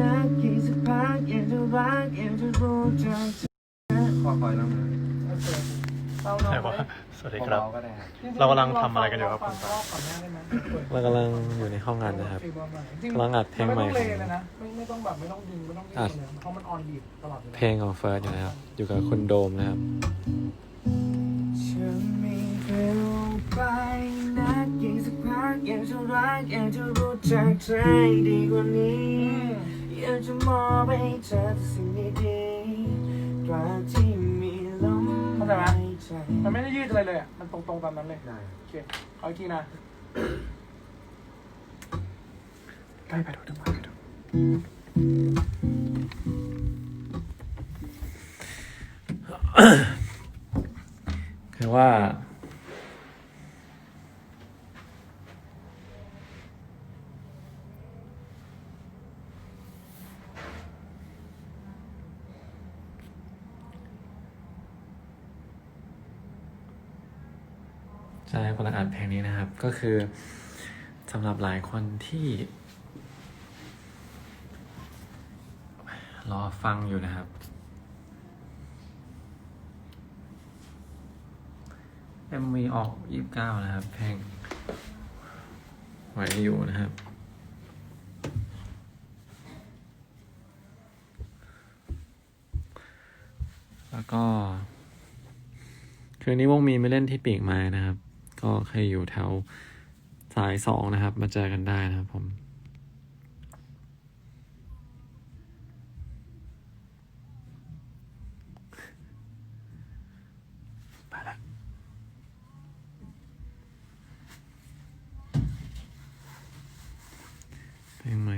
นักกี่สักพักอยากจะรักอยากจะรู้จักเธอขอคอยแล้วนะโอเคเราเราใช่ปะสวัสดีครับเบาๆก็ได้ครับเรากำลังทำอะไรกันอยู่ครับฟัคุงณรอบก่อนหน้าได้ไหมเรากำลังอยู่ในห้องอัดนะครับกำลังอัดเพลงใหม่ไม่ต้องของเลเลยนะไม่ไม่ต้องแบบไม่ต้องดึงไม่ต้องยืดเลยเพราะมันออนบีทตลอดเวลาเพลงของเฟิร์สอยู่นะครับ อยู่กับคุณโดมนะครับ ฉันมีเร็วไปนักกี่สักพักอยากจะรักอยากจะรู้จักเธอให้ดีกว่านี้ อยากจะมอบให้เธอแต่สิ่งดีๆตราบที่มีลมหายใจมันไม่ได้ยืดอะไรเลยอะ มันตรงๆตามนั้นเลย ได้โอเค เอาอีกทีนะใกล้ไปดูดูไปดูคือว่า ใช่คนละอัดเพลงนี้นะครับ ก็คือสำหรับหลายคนที่ รอฟังอยู่นะครับ MV ออกยี่สิบเก้านะครับ เพลงไหวอยู่นะครับแล้วก็ คืนนี้วงมีไม่เล่นที่ปีกไม้นะครับ ก็ใครอยู่แถวสายสองนะครับ มาเจอกันได้นะครับผมเพลงใหม่